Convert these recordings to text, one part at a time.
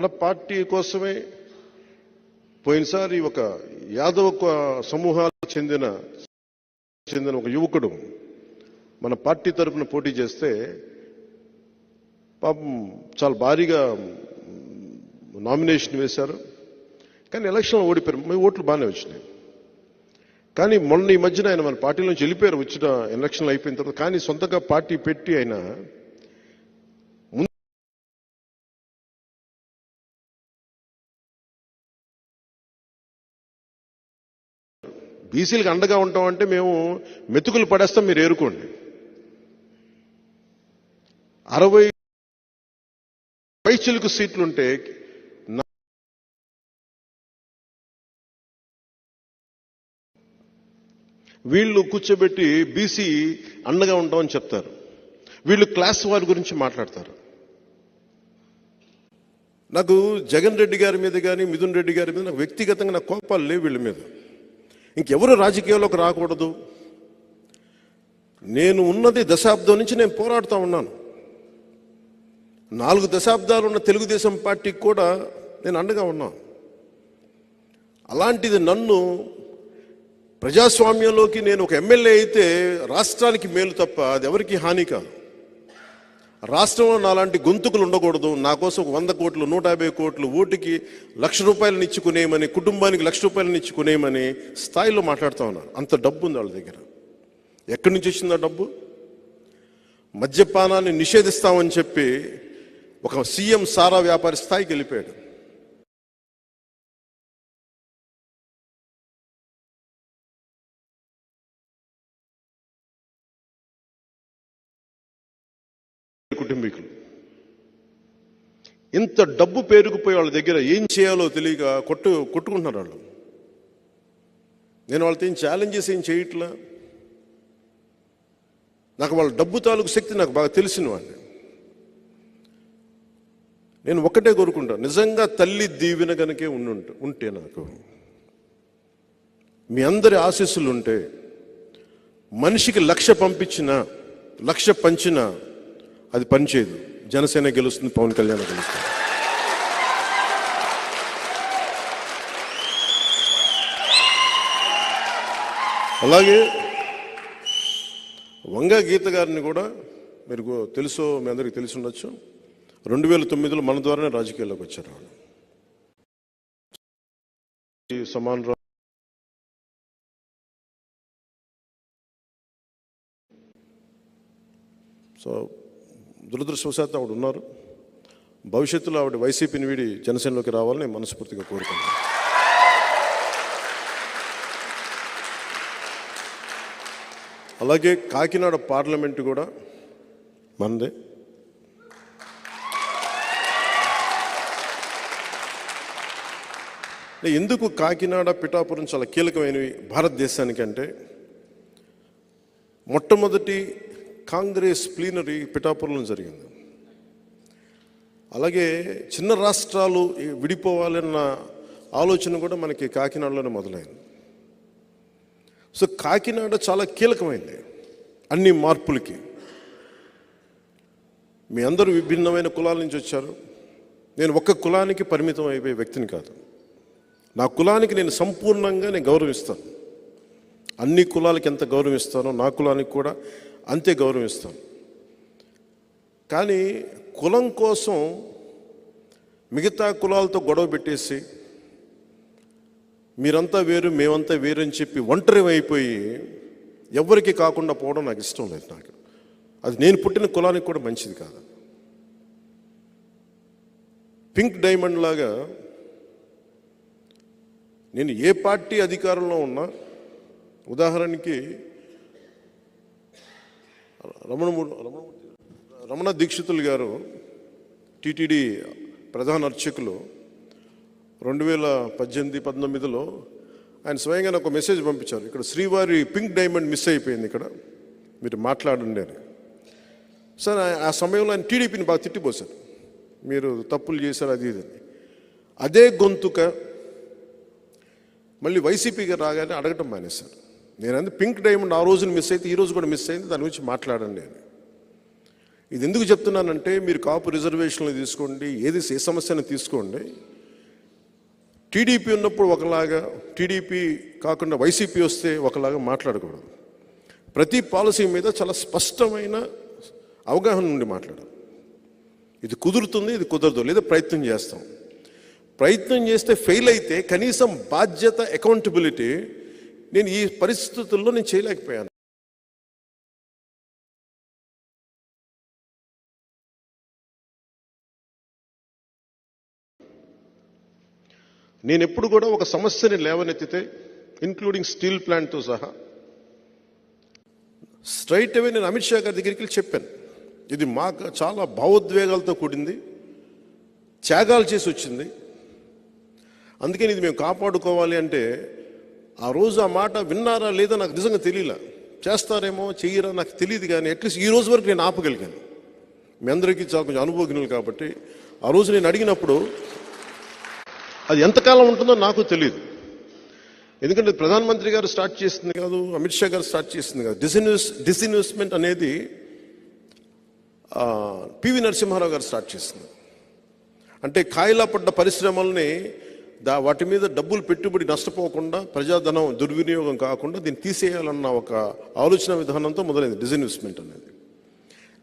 మన పార్టీ కోసమే పోయినసారి ఒక యాదవ సమూహాలకు చెందిన చెందిన ఒక యువకుడు మన పార్టీ తరపున పోటీ చేస్తే పాపం చాలా భారీగా నామినేషన్ వేశారు. కానీ ఎలక్షన్లో ఓడిపోయారు. మీ ఓట్లు బాగానే వచ్చినాయి. కానీ మొన్న ఈ మధ్యన ఆయన మన పార్టీ నుంచి వెళ్ళిపోయారు. వచ్చిన ఎలక్షన్లు అయిపోయిన తర్వాత. కానీ సొంతగా పార్టీ పెట్టి ఆయన బీసీలకు అండగా ఉంటాం అంటే మేము మెతుకులు పడేస్తాం మీరు ఏరుకోండి. అరవై పైచిలుకు సీట్లుంటే వీళ్ళు కూర్చోబెట్టి బీసీ అండగా ఉంటామని చెప్తారు. వీళ్ళు క్లాస్ వారి గురించి మాట్లాడతారు. నాకు జగన్ రెడ్డి గారి మీద కానీ మిథున్ రెడ్డి గారి మీద నాకు వ్యక్తిగతంగా నాకు కోపాలు లేవు వీళ్ళ మీద. ఇంకెవరు రాజకీయాల్లోకి రాకూడదు. నేను ఉన్నది దశాబ్దం నుంచి నేను పోరాడుతూ ఉన్నాను. నాలుగు దశాబ్దాలు ఉన్న తెలుగుదేశం పార్టీకి కూడా నేను అండగా ఉన్నాను అలాంటిది నన్ను ప్రజాస్వామ్యంలోకి నేను ఒక ఎమ్మెల్యే అయితే రాష్ట్రానికి మేలు తప్ప అది ఎవరికి హాని కాదు. రాష్ట్రంలో నాలాంటి గొంతుకులు ఉండకూడదు. నా కోసం వంద కోట్లు నూట యాభై కోట్లు ఓటుకి లక్ష రూపాయలను ఇచ్చుకునేయమని కుటుంబానికి లక్ష రూపాయలను ఇచ్చుకునేయమని స్థాయిలో మాట్లాడుతూ ఉన్నారు అంత డబ్బు ఉంది వాళ్ళ దగ్గర. ఎక్కడి నుంచి వచ్చింది ఆ డబ్బు? మద్యపానాన్ని నిషేధిస్తామని చెప్పి ఒక సీఎం సారా వ్యాపారి స్థాయికి వెళ్ళిపోయాడు. కుటుంబీకులు. ఇంత డబ్బు పేరుకుపోయి వాళ్ళ దగ్గర ఏం చేయాలో తెలియక కొట్టు కొట్టుకుంటున్నారు వాళ్ళు. నేను వాళ్ళతో ఏం ఛాలెంజెస్ ఏం చేయట్లా? నాకు వాళ్ళ డబ్బు తాలూకు శక్తి నాకు బాగా తెలిసిన వాడిని నేను ఒక్కటే కోరుకుంటా నిజంగా తల్లి దీవెన కనుకే ఉండుంట ఉంటే నాకు మీ అందరి ఆశీస్సులు ఉంటే మనిషికి లక్ష పంపించిన లక్ష పంచినా అది పనిచేయదు జనసేన గెలుస్తుంది పవన్ కళ్యాణ్ గెలుస్తుంది అలాగే వంగ గీత గారిని కూడా మీరు తెలుసు తెలుసో మీ అందరికీ తెలిసి ఉండొచ్చు. రెండు వేల తొమ్మిదిలో మన ద్వారానే రాజకీయాల్లోకి వచ్చారు వాళ్ళు సమాన సమాన్ సో దురదృష్టవశాత్తు ఆవిడ ఉన్నారు. భవిష్యత్తులో ఆవిడ వైసీపీని వీడి జనసేనలోకి రావాలని మనస్ఫూర్తిగా కోరుకున్నాను అలాగే కాకినాడ పార్లమెంటు కూడా మనదే. ఎందుకు కాకినాడ పిఠాపురం చాలా కీలకమైనవి భారతదేశానికి అంటే మొట్టమొదటి కాంగ్రెస్ ప్లీనరీ పిఠాపురంలో జరిగింది. అలాగే చిన్న రాష్ట్రాలు విడిపోవాలన్న ఆలోచన కూడా మనకి కాకినాడలోనే మొదలైంది. సో కాకినాడ చాలా కీలకమైంది అన్ని మార్పులకి. మీ అందరూ విభిన్నమైన కులాల నుంచి వచ్చారు. నేను ఒక్క కులానికి పరిమితం అయిపోయే వ్యక్తిని కాదు. నా కులానికి నేను సంపూర్ణంగా నేను గౌరవిస్తాను. అన్ని కులాలకి ఎంత గౌరవిస్తానో నా కులానికి కూడా అంతే గౌరవిస్తాం. కానీ కులం కోసం మిగతా కులాలతో గొడవ పెట్టేసి మీరంతా వేరు మేమంతా వేరు అని చెప్పి ఒంటరి అయిపోయి ఎవరికి కాకుండా పోవడం నాకు ఇష్టం లేదు నాకు. అది నేను పుట్టిన కులానికి కూడా మంచిది కాదు. పింక్ డైమండ్ లాగా నేను ఏ పార్టీ అధికారంలో ఉన్నా ఉదాహరణకి రమణమూర్తి రమణ దీక్షితులు గారు టిటిడి ప్రధాన అర్చకులు రెండు వేల పద్దెనిమిది పంతొమ్మిదిలో ఆయన స్వయంగా నాకు ఒక మెసేజ్ పంపించారు. ఇక్కడ శ్రీవారి పింక్ డైమండ్ మిస్ అయిపోయింది ఇక్కడ. మీరు మాట్లాడండి అని. సార్ ఆ- ఆ సమయంలో ఆయన టీడీపీని బాగా తిట్టిపోశారు. మీరు తప్పులు చేశారు అది ఇది అదే గొంతుక మళ్ళీ వైసీపీగా రాగానే అడగటం మానేశారు. నేను అంది పింక్ డైమండ్ ఆ రోజున మిస్ అయితే ఈ రోజు కూడా మిస్ అయింది దాని గురించి మాట్లాడండి నేను ఇది ఎందుకు చెప్తున్నానంటే మీరు కాపు రిజర్వేషన్లు తీసుకోండి ఏది ఏ సమస్యను తీసుకోండి. టీడీపీ ఉన్నప్పుడు ఒకలాగా టీడీపీ కాకుండా వైసీపీ వస్తే ఒకలాగా మాట్లాడకూడదు. ప్రతి పాలసీ మీద చాలా స్పష్టమైన అవగాహన నుండి మాట్లాడాలి. ఇది కుదురుతుంది ఇది కుదరదు లేదా ప్రయత్నం చేస్తాం. ప్రయత్నం చేస్తే ఫెయిల్ అయితే కనీసం బాధ్యత అకౌంటబిలిటీ నేను ఈ పరిస్థితుల్లో నేను చేయలేకపోయాను. నేను ఎప్పుడు కూడా ఒక సమస్యని లేవనెత్తితే ఇంక్లూడింగ్ స్టీల్ ప్లాంట్తో సహా స్ట్రైట్ అవే నేను అమిత్ షా గారి దగ్గరికి వెళ్ళి చెప్పాను. ఇది మాకు చాలా భావోద్వేగాలతో కూడింది త్యాగాలు చేసి వచ్చింది. అందుకని ఇది మేము కాపాడుకోవాలి అంటే ఆ రోజు ఆ మాట విన్నారా లేదా నాకు నిజంగా తెలియలా? చేస్తారేమో చెయ్యరా నాకు తెలియదు కానీ అట్లీస్ట్ ఈ రోజు వరకు నేను ఆపగలిగాను. మీ అందరికీ చాలా కొంచెం అనుభవజ్ఞులు కాబట్టి ఆ రోజు నేను అడిగినప్పుడు అది ఎంతకాలం ఉంటుందో నాకు తెలియదు ఎందుకంటే ప్రధానమంత్రి గారు స్టార్ట్ చేసింది కాదు అమిత్ షా గారు స్టార్ట్ చేసింది కాదు. డిసిన్వెస్ డిసిన్వెస్ట్మెంట్ అనేది పివి నరసింహారావు గారు స్టార్ట్ చేసింది. అంటే కాయిలా పడ్డ పరిశ్రమల్ని దా వాటి మీద డబ్బులు పెట్టుబడి నష్టపోకుండా ప్రజాధనం దుర్వినియోగం కాకుండా దీన్ని తీసేయాలన్న ఒక ఆలోచన విధానంతో మొదలైంది డిజిన్వెస్ట్మెంట్ అనేది.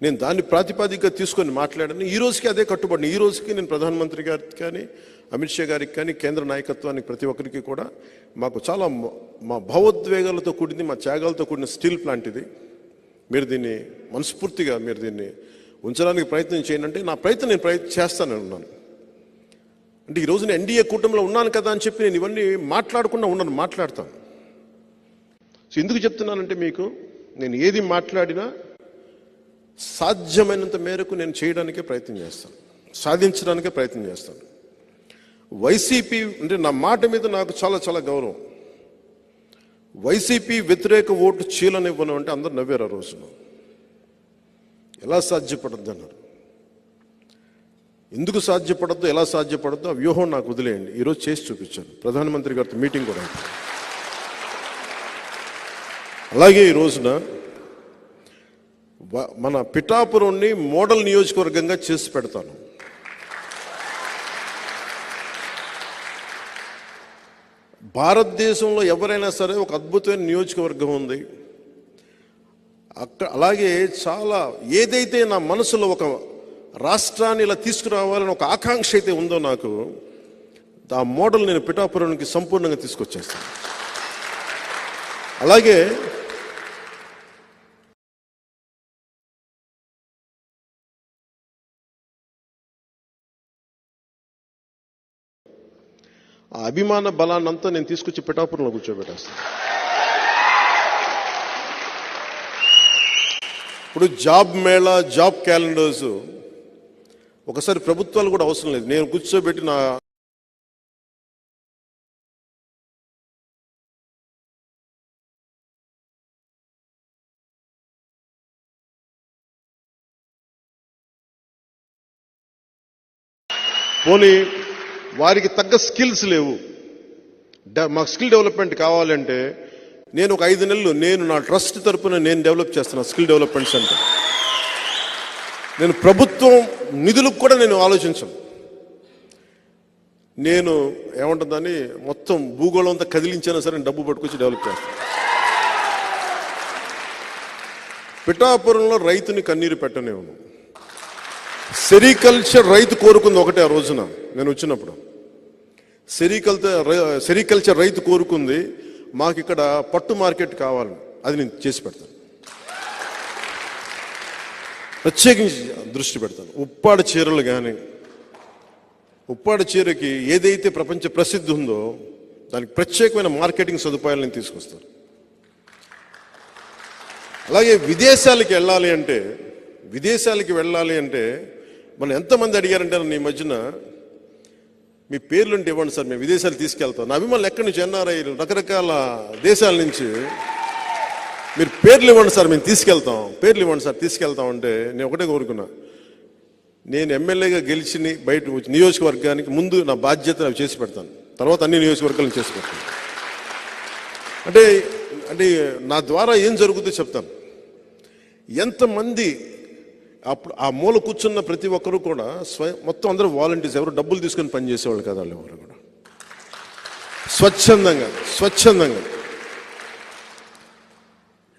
నేను దాన్ని ప్రాతిపదికగా తీసుకొని మాట్లాడాను. ఈ రోజుకి అదే కట్టుబడిన ఈ రోజుకి నేను ప్రధానమంత్రి గారికి కానీ అమిత్ షా గారికి కానీ కేంద్ర నాయకత్వానికి ప్రతి ఒక్కరికి కూడా మాకు చాలా మా భావోద్వేగాలతో కూడింది మా త్యాగాలతో కూడిన స్టీల్ ప్లాంట్ ఇది మీరు దీన్ని మనస్ఫూర్తిగా మీరు దీన్ని ఉంచడానికి ప్రయత్నం చేయండి అంటే నా ప్రయత్నం నేను ప్రయత్నం చేస్తానని ఉన్నాను అంటే ఈ నేను ఎన్డీఏ కూటమిలో ఉన్నాను కదా అని చెప్పి నేను ఇవన్నీ మాట్లాడకుండా ఉన్నాను మాట్లాడతాను. సో ఎందుకు చెప్తున్నానంటే మీకు నేను ఏది మాట్లాడినా సాధ్యమైనంత మేరకు నేను చేయడానికే ప్రయత్నం చేస్తాను సాధించడానికే ప్రయత్నం చేస్తాను. వైసీపీ అంటే నా మాట మీద నాకు చాలా చాలా గౌరవం. వైసీపీ వ్యతిరేక ఓటు చీలనివ్వను అంటే అందరు నవ్వారు ఆ రోజున. ఎలా సాధ్యపడద్దు అన్నారు ఎందుకు సాధ్యపడద్దు ఎలా సాధ్యపడద్దు ఆ వ్యూహం నాకు వదిలేయండి. ఈరోజు చేసి చూపించాను. ప్రధానమంత్రి గారితో మీటింగ్ కూడా అలాగే ఈ రోజున మన పిఠాపురంని మోడల్ నియోజకవర్గంగా చేసి పెడతాను. భారతదేశంలో ఎవరైనా సరే ఒక అద్భుతమైన నియోజకవర్గం ఉంది. అక్కడ అలాగే చాలా ఏదైతే నా మనసులో ఒక రాష్ట్రాన్ని ఇలా తీసుకురావాలని ఒక ఆకాంక్ష అయితే ఉందో నాకు ఆ మోడల్ నేను పిఠాపురానికి సంపూర్ణంగా తీసుకొచ్చేస్తాను. అలాగే ఆ అభిమాన బలాన్నంతా నేను తీసుకొచ్చి పిఠాపురంలో కూర్చోబెట్టేస్తాను. ఇప్పుడు జాబ్ మేళా జాబ్ క్యాలెండర్స్ ఒకసారి ప్రభుత్వాలు కూడా అవసరం లేదు. నేను కూర్చోబెట్టి నా పోనీ వారికి తగ్గ స్కిల్స్ లేవు. మాకు స్కిల్ డెవలప్మెంట్ కావాలంటే నేను ఒక ఐదు నెలలు నేను నా ట్రస్ట్ తరపున నేను డెవలప్ చేస్తున్నా స్కిల్ డెవలప్మెంట్ సెంటర్. నేను ప్రభుత్వం నిధులకు కూడా నేను ఆలోచించను. నేను ఏమంటుందని మొత్తం భూగోళం అంతా కదిలించినా సరే నేను డబ్బు పట్టుకొచ్చి డెవలప్ చేస్తాను. పిఠాపురంలో రైతుని కన్నీరు పెట్టనేవును సెరికల్చర్ రైతు కోరుకుంది ఒకటే ఆ రోజున నేను వచ్చినప్పుడు. సెరికల్చర్ సెరికల్చర్ రైతు కోరుకుంది మాకు ఇక్కడ పట్టు మార్కెట్ కావాలి అది నేను చేసి పెడతాను. ప్రత్యేకించి దృష్టి పెడతాను. ఉప్పాడ చీరలు కానీ ఉప్పాడ చీరకి ఏదైతే ప్రపంచ ప్రసిద్ధి ఉందో దానికి ప్రత్యేకమైన మార్కెటింగ్ సదుపాయాలు నేను తీసుకొస్తాను. అలాగే విదేశాలకి వెళ్ళాలి అంటే విదేశాలకి వెళ్ళాలి అంటే మనం ఎంతమంది అడిగారంటే నన్ను ఈ మధ్యన మీ పేర్లుంటే ఇవ్వండి సార్ మేము విదేశాలు తీసుకెళ్తాం. నా అభిమానులు ఎక్కడి నుంచి ఎన్ఆర్ఐలు రకరకాల దేశాల నుంచి పేర్లు ఇవ్వండి సార్ మేము తీసుకెళ్తాం. పేర్లు ఇవ్వండి సార్ తీసుకెళ్తాం అంటే నేను ఒకటే కోరుకున్నా. నేను ఎమ్మెల్యేగా గెలిచి బయట వచ్చి నియోజకవర్గానికి ముందు నా బాధ్యత అవి చేసి పెడతాను. తర్వాత అన్ని నియోజకవర్గాలను చేసి పెడతాను. అంటే అంటే నా ద్వారా ఏం జరుగుతుందో చెప్తాను. ఎంతమంది అప్పుడు ఆ మూల కూర్చున్న ప్రతి ఒక్కరు కూడా స్వయం మొత్తం అందరూ వాలంటీర్స్ ఎవరు డబ్బులు తీసుకొని పనిచేసేవాళ్ళు కదా వాళ్ళు ఎవరు కూడా. స్వచ్ఛందంగా స్వచ్ఛందంగా.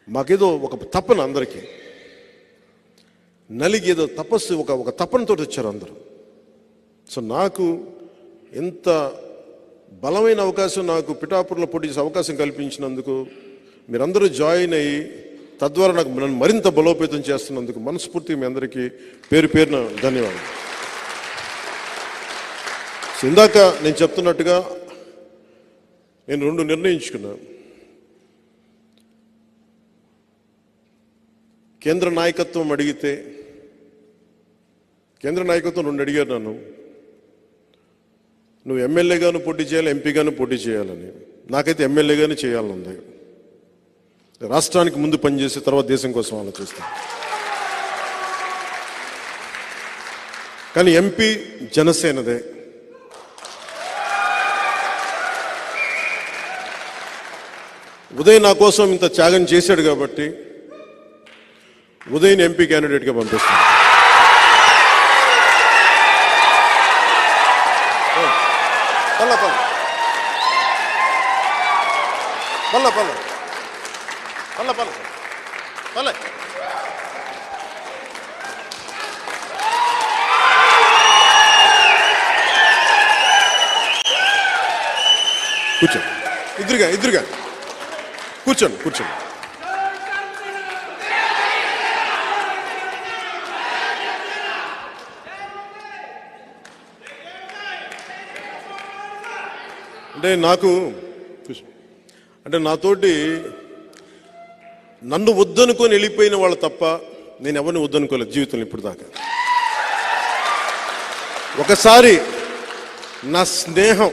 మాకేదో ఒక తపన అందరికీ. నలిగి ఏదో తపస్సు ఒక ఒక తపనతో వచ్చారు అందరూ. సో నాకు ఎంత బలమైన అవకాశం నాకు పిఠాపురంలో పోటీ చేసే అవకాశం కల్పించినందుకు మీరందరూ జాయిన్ అయ్యి తద్వారా నాకు నన్ను మరింత బలోపేతం చేస్తున్నందుకు మనస్ఫూర్తిగా మీ అందరికీ పేరు పేరున ధన్యవాదాలు. సో ఇందాక నేను చెప్తున్నట్టుగా నేను రెండు నిర్ణయించుకున్నాను కేంద్ర నాయకత్వం అడిగితే కేంద్ర నాయకత్వం రెండు అడిగారు నన్ను నువ్వు ఎమ్మెల్యేగాను పోటీ చేయాలి ఎంపీగాను పోటీ చేయాలని. నాకైతే ఎమ్మెల్యేగానే చేయాలని ఉంది రాష్ట్రానికి ముందు పనిచేసి తర్వాత దేశం కోసం ఆలోచిస్తాను కానీ ఎంపీ జనసేనదే. ఉదయ్ నా కోసం ఇంత త్యాగం చేశాడు కాబట్టి ఉదయం ఎంపీ క్యాండిడేట్గా పంపిస్తాను పల్ల పల్ల. పల్ల పల్ల. పల్ల పల్ల. పల్ల కూర్చోండి ఇద్దరుగా ఇద్దరుగా కూర్చోండి కూర్చోండి. అంటే నాకు అంటే నాతోటి నన్ను వద్దనుకొని వెళ్ళిపోయిన వాళ్ళు తప్ప నేను ఎవరిని వద్దనుకోలేదు జీవితంలో ఇప్పుడు దాకా. ఒకసారి నా స్నేహం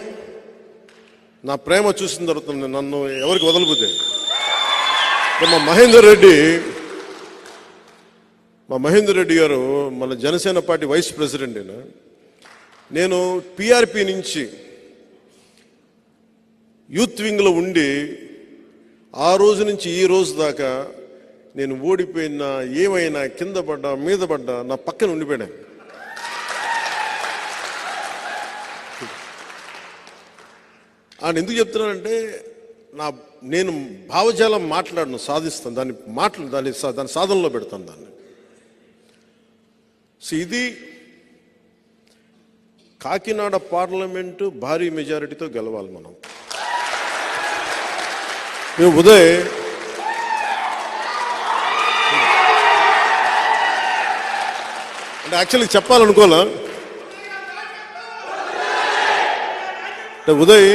నా ప్రేమ చూసిన తర్వాత నన్ను ఎవరికి వదలిపోతే మా మహేందర్ రెడ్డి మా మహేందర్ రెడ్డి గారు మన జనసేన పార్టీ వైస్ ప్రెసిడెంట్ నేను పిఆర్పి నుంచి యూత్ వింగ్లో ఉండి ఆ రోజు నుంచి ఈ రోజు దాకా నేను ఓడిపోయినా ఏమైనా కింద పడ్డా మీద పడ్డా నా పక్కన ఉండిపోయాను. ఆయన ఎందుకు చెప్తున్నానంటే నా నేను భావజాలం మాట్లాడను సాధిస్తాను దాన్ని మాటలు దాన్ని సా- దాని సాధనలో పెడతాను దాన్ని. సో ఇది కాకినాడ పార్లమెంటు భారీ మెజారిటీతో గెలవాలి మనం. మేము ఉదయ్ అంటే యాక్చువల్లీ చెప్పాలనుకోలే అంటే ఉదయ్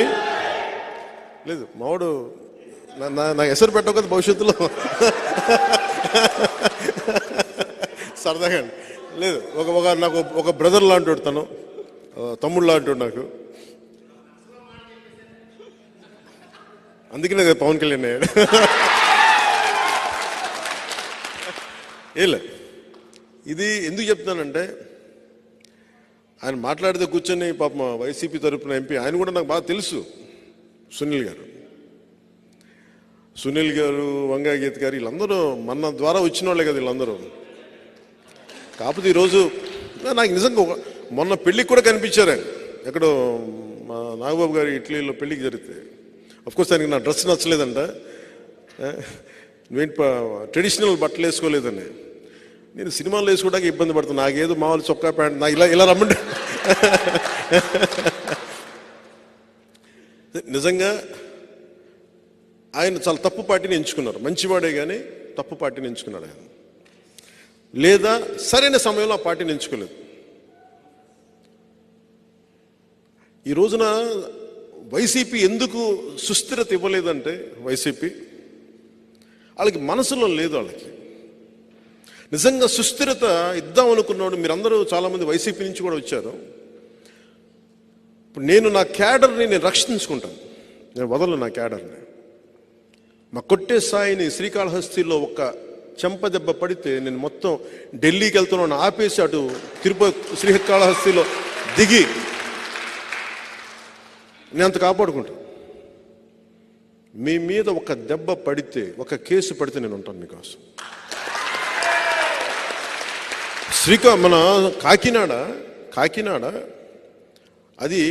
లేదు మావాడు నా- నా- ఎసరు పెట్టవు కదా భవిష్యత్తులో సరదాగా లేదు ఒక ఒక నాకు ఒక బ్రదర్ లాంటి తను తమ్ముడు లాంటి నాకు అందుకనే పవన్ కళ్యాణ్ అయ్యాడు. ఏలే ఇది ఎందుకు చెప్తున్నానంటే ఆయన మాట్లాడితే కూర్చొని పాప వైసీపీ తరఫున ఎంపీ ఆయన కూడా నాకు బాగా తెలుసు సునీల్ గారు. సునీల్ గారు వంగా గీత్ గారు వీళ్ళందరూ మన ద్వారా వచ్చిన వాళ్ళే కదా వీళ్ళందరూ. కాకపోతే ఈరోజు నాకు నిజంగా మొన్న పెళ్ళికి కూడా కనిపించారు ఎక్కడో మా నాగబాబు గారి ఇట్లీలో పెళ్ళికి జరిగితే. కోర్స్ ఆయనకి నా డ్రెస్ నచ్చలేదంట. ట్రెడిషనల్ బట్టలు వేసుకోలేదని నేను సినిమాలు వేసుకోవడానికి ఇబ్బంది పడుతున్నా. నాకేదో మామూలు చొక్కా ప్యాంట్ నా ఇలా ఇలా రమ్మండి నిజంగా ఆయన చాలా తప్పు పార్టీని ఎంచుకున్నారు. మంచివాడే కానీ తప్పు పార్టీని ఎంచుకున్నాడు ఆయన. లేదా సరైన సమయంలో ఆ పార్టీని ఎంచుకోలేదు. ఈ రోజున వైసీపీ ఎందుకు సుస్థిరత ఇవ్వలేదంటే వైసీపీ? వాళ్ళకి మనసులో లేదు వాళ్ళకి. నిజంగా సుస్థిరత ఇద్దాం అనుకున్నాడు మీరందరూ చాలామంది వైసీపీ నుంచి కూడా వచ్చారు. ఇప్పుడు నేను నా క్యాడర్ని నేను రక్షించుకుంటాను. నేను వదలను నా క్యాడర్ని. మా కొట్టే సాయిని శ్రీకాళహస్తిలో ఒక చెంప దెబ్బ పడితే నేను మొత్తం ఢిల్లీకి వెళ్తున్నాను ఆపేసి అటు తిరుపతి శ్రీకాళహస్తిలో దిగి నేను అంత కాపాడుకుంటాను మీ మీద ఒక దెబ్బ పడితే ఒక కేసు పడితే నేను ఉంటాను మీకోసం. శ్రీకా మన కాకినాడ కాకినాడ అది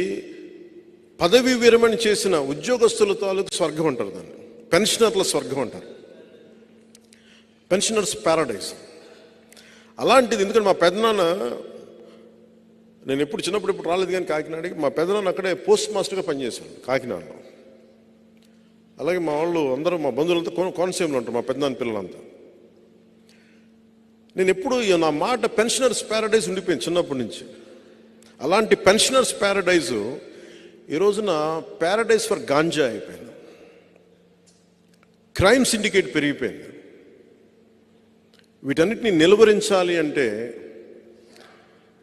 పదవి విరమణ చేసిన ఉద్యోగస్తుల తాలూకు స్వర్గం అంటారు దాన్ని. పెన్షనర్ల స్వర్గం అంటారు. Pensioners paradise. అలాంటిది ఎందుకంటే మా పెద్దనాన్న నేను ఎప్పుడు చిన్నప్పుడు ఎప్పుడు రాలేదు కానీ కాకినాడకి మా పెద్దనాన్న అక్కడే పోస్ట్ మాస్టర్గా పనిచేశాడు కాకినాడలో. అలాగే మా వాళ్ళు అందరూ మా బంధువులంతా కో కోనసీమలో ఉంటారు మా పెద్దనాన్న పిల్లలంతా. నేను ఎప్పుడు నా మాట పెన్షనర్స్ ప్యారడైజ్ ఉండిపోయింది చిన్నప్పటి నుంచి. అలాంటి పెన్షనర్స్ ప్యారడైజు ఈ రోజున ప్యారడైజ్ ఫర్ గాంజా అయిపోయింది. క్రైమ్ సిండికేట్ పెరిగిపోయింది. వీటన్నిటిని నిలువరించాలి అంటే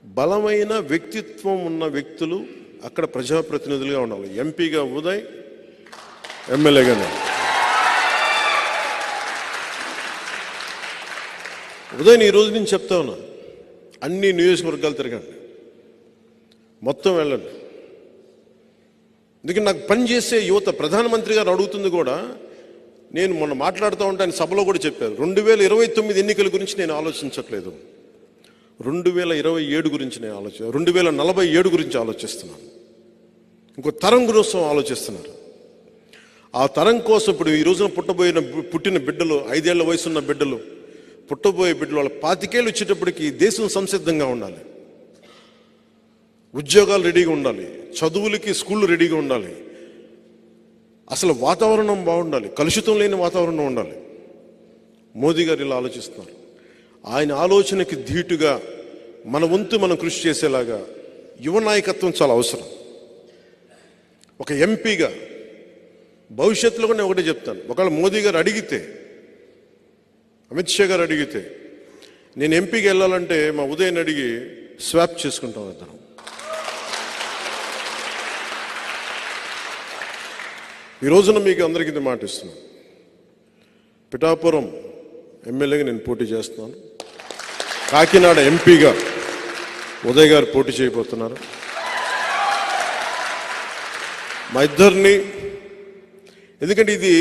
బలమైన వ్యక్తిత్వం ఉన్న వ్యక్తులు అక్కడ ప్రజాప్రతినిధులుగా ఉండాలి. ఎంపీగా ఉదయ్ ఎమ్మెల్యేగా నేను. ఉదయ్ ఈ రోజు నేను చెప్తా ఉన్నా. అన్ని నియోజకవర్గాలు తిరగండి. మొత్తం వెళ్ళండి. ఎందుకంటే నాకు పనిచేసే యువత ప్రధానమంత్రి గారు అడుగుతుంది కూడా నేను మొన్న మాట్లాడుతూ ఉంటాను సభలో కూడా చెప్పారు. రెండు వేల ఇరవై తొమ్మిది ఎన్నికల గురించి నేను ఆలోచించట్లేదు. రెండు వేల ఇరవై ఏడు గురించి నేను ఆలోచన రెండు వేల నలభై ఏడు గురించి ఆలోచిస్తున్నాను. ఇంకో తరం కోసం ఆలోచిస్తున్నారు. ఆ తరం కోసం ఇప్పుడు ఈ రోజున పుట్టబోయిన పుట్టిన బిడ్డలు ఐదేళ్ళ వయసున్న బిడ్డలు పుట్టబోయే బిడ్డలు వాళ్ళ పాతికేళ్ళు వచ్చేటప్పటికి దేశం సంసిద్ధంగా ఉండాలి. ఉద్యోగాలు రెడీగా ఉండాలి. చదువులకి స్కూళ్ళు రెడీగా ఉండాలి. అసలు వాతావరణం బాగుండాలి. కలుషితం లేని వాతావరణం ఉండాలి. మోదీ గారు ఇలా ఆలోచిస్తున్నారు. ఆయన ఆలోచనకి ధీటుగా మన వంతు మనం కృషి చేసేలాగా యువ నాయకత్వం చాలా అవసరం. ఒక ఎంపీగా భవిష్యత్తులో కూడా నేను ఒకటే చెప్తాను. ఒకవేళ మోదీ గారు అడిగితే అమిత్ షా గారు అడిగితే నేను ఎంపీకి వెళ్ళాలంటే మా ఉదయం అడిగి స్వాప్ చేసుకుంటాం ఇద్దరం. ఈ రోజున మీకు అందరికీ మాట ఇస్తున్నాను పిఠాపురం ఎమ్మెల్యేగా నేను పోటీ చేస్తున్నాను. కాకినాడ ఎంపీగా ఉదయ్ గారు పోటీ చేయబోతున్నారు. మా ఇద్దరిని ఎందుకంటే ఇది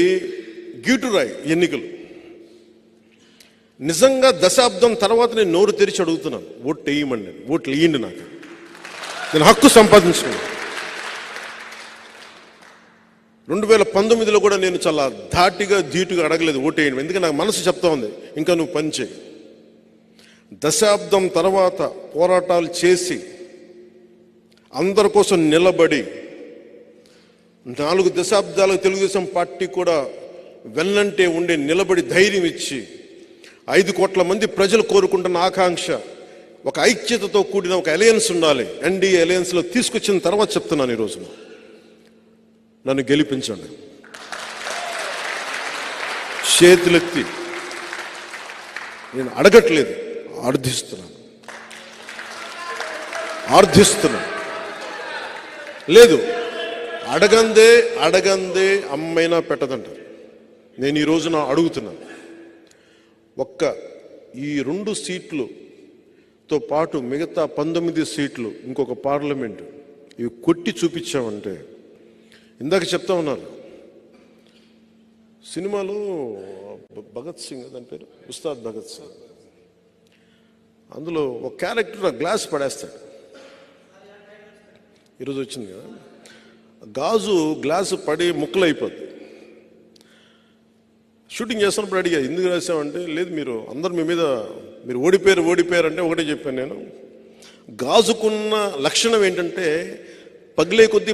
గీటురాయి ఎన్నికలు. నిజంగా దశాబ్దం తర్వాత నేను నోరు తెరిచి అడుగుతున్నాను ఓట్లు వేయమండి నేను ఓట్లు వేయండి నాకు. నేను హక్కు సంపాదించుకున్నాను. రెండు వేల పంతొమ్మిదిలో కూడా నేను చాలా ధాటిగా ధీటుగా అడగలేదు ఓటేయండి ఎందుకంటే నాకు మనసు చెప్తా ఉంది ఇంకా నువ్వు పని చేయి. దశాబ్దం తర్వాత పోరాటాలు చేసి అందరి కోసం నిలబడి నాలుగు దశాబ్దాలకు తెలుగుదేశం పార్టీ కూడా వెళ్ళంటే ఉండే నిలబడి ధైర్యం ఇచ్చి ఐదు కోట్ల మంది ప్రజలు కోరుకుంటున్న ఆకాంక్ష ఒక ఐక్యతతో కూడిన ఒక అలయన్స్ ఉండాలి. ఎన్డీఏ అలయన్స్లో తీసుకొచ్చిన తర్వాత చెప్తున్నాను ఈ నన్ను గెలిపించండి. చేతులెత్తి. నేను అడగట్లేదు. ఆర్థిస్తున్నాను ఆర్థిస్తున్నాను లేదు అడగందే అడగందే అమ్మైనా పెట్టదంటారు. నేను ఈ రోజున అడుగుతున్నాను. ఒక్క ఈ రెండు సీట్లుతో పాటు మిగతా పంతొమ్మిది సీట్లు ఇంకొక పార్లమెంటు ఇవి కొట్టి చూపించామంటే ఇందాక చెప్తా ఉన్నారు. సినిమాలో భగత్ సింగ్ దాని పేరు? ఉస్తాద్ భగత్ సింగ్. అందులో ఒక క్యారెక్టర్ ఆ గ్లాస్ పడేస్తాడు. ఈరోజు వచ్చింది కదా? గాజు గ్లాసు పడి ముక్కలు అయిపోద్ది షూటింగ్ చేస్తున్నప్పుడు అడిగా ఎందుకు రాసామంటే లేదు మీరు అందరు మీ మీద మీరు ఓడిపోయారు ఓడిపోయారు అంటే ఒకటే చెప్పాను నేను. గాజుకున్న లక్షణం ఏంటంటే పగిలే కొద్దీ